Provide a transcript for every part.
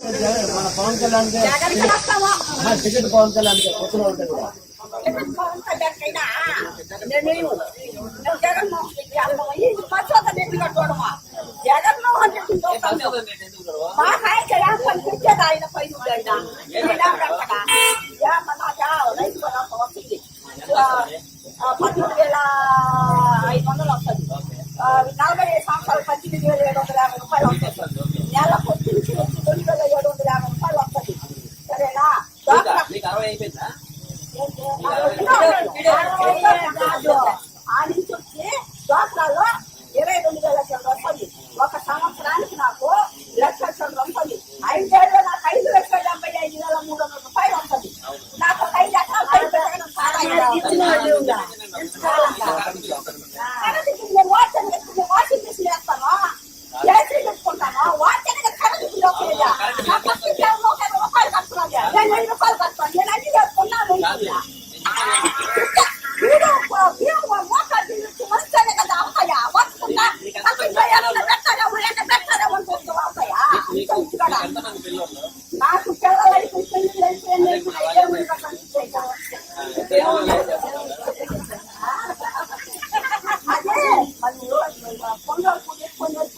మన పవన్ కళ్యాణ్ టికెట్ పవన్ కళ్యాణ్ పొత్తులో ఉంటుంది జగన్మోహన్ రెడ్డి మా నాయకుడు పనిపించేది ఆయన పైసలు రైతు వస్తుంది ఆ, వేల ఐదు వందలు వస్తుంది. నలభై ఐదు సంవత్సరాలు పద్దెనిమిది వేల ఏడు వందల యాభై రూపాయలు వస్తుంది నెల పొద్దు నుంచి వచ్చి రెండు వేల ఏడు వందల యాభై రూపాయలు వస్తుంది సరేనా డాక్టర్ మీకు అరవై అయిపోయిందా? ఆ నుంచి వచ్చి దోసరాలో ఇరవై రెండు వేల చిల్లర ఒక సంవత్సరానికి నాకు లక్ష చిల్లర వస్తుంది ఐదేళ్ళు నాకు ఐదు లక్షల డెబ్బై ఐదు వేల మూడు వందల రూపాయలు వస్తుంది నాకు ఒక ఐదు ఎకరాలు చాలా నేను వాటర్ వాషింగ్ పెట్టుకుంటాను వాటర్ కరెంట్ బిల్లు వస్తుంది రూపాయలు కడుతున్నాను అదే మళ్ళీ పొంగల్ పూజ పొంగల్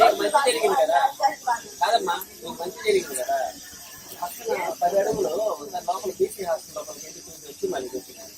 నీకు మంచి జరిగింది కదా కాదమ్మా నీకు మంచి జరిగింది కదా పక్కన పది అడుగులు లోపల బీసీ హాస్టల్ లోపలికి వెళ్ళి చూసి వచ్చి మళ్ళీ చెప్పినాను